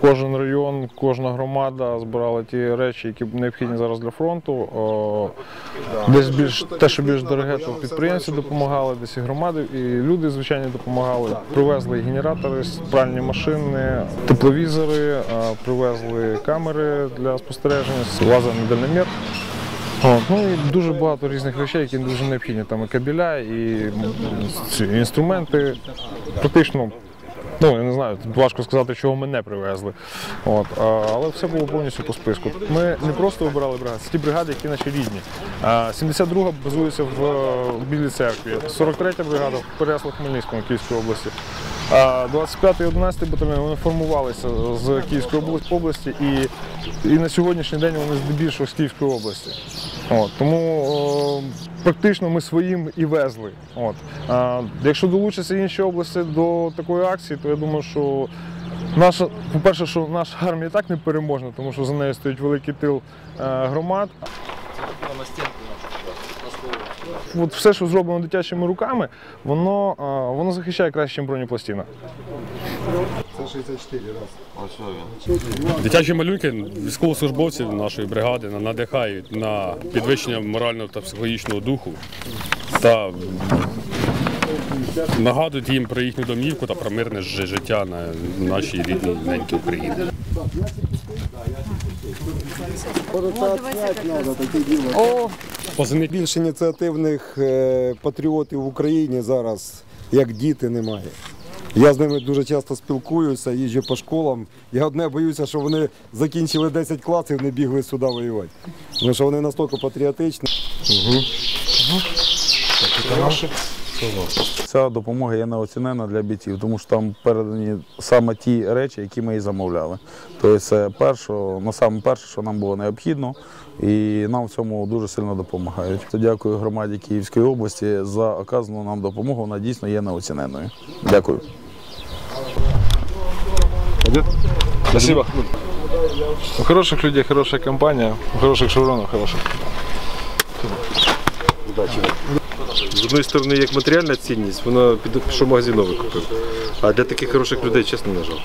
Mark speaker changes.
Speaker 1: Кожен район, кожна громада збирала ті речі, які необхідні зараз для фронту. Десь більш те, що більш дороге, то підприємці допомагали, десь і громади, і люди звичайні допомагали. Привезли генератори, пральні машини, тепловізори, привезли камери для спостереження, лазерний дальномір. Ну і дуже багато різних речей, які дуже необхідні. Там і кабеля, і інструменти. Практично, ну я не знаю, важко сказати, чого ми не привезли. От, але все було повністю по списку. Ми не просто вибирали бригади, ті бригади, які наші рідні. 72-га базується в Білій церкві, 43-я бригада в Переяслав Хмельницькому Київської області. 25-й і 11-й батальйон вони формувалися з Київської області- і, і на сьогоднішній день вони здебільшого з Київської області. От, тому практично ми своїм і везли. От. А, якщо долучаться інші області до такої акції, то я думаю, що наша, по-перше, що наша армія і так не переможна, тому що за нею стоїть великий тил е, громад. От все, що зроблено дитячими руками, воно, е, воно захищає краще, ніж бронепластина.
Speaker 2: Дитячі малюнки військовослужбовців нашої бригади надихають на підвищення морального та психологічного духу та нагадують їм про їхню домівку та про мирне ж- життя на нашій рідній ненькій Україні.
Speaker 3: Більш ініціативних е, патріотів в Україні зараз, як діти, немає. Я з ними дуже часто спілкуюся, їжджу по школам. Я одне боюся, що вони закінчили 10 класів, не бігли сюди воювати. Тому що вони настільки патріотичні.
Speaker 4: Ця допомога є неоцінена для бійців, тому що там передані саме ті речі, які ми і замовляли. Тобто це перше, перше, що нам було необхідно, і нам в цьому дуже сильно допомагають. Дякую громаді Київської області за оказану нам допомогу. Вона дійсно є неоціненною. Дякую.
Speaker 1: Спасибо. У хороших людей хорошая компания, у хороших шевронов хороших.
Speaker 5: З одної сторони, як матеріальна цінність, вона під- пішов магазин новий купив. А для таких хороших людей, чесно, не жалко.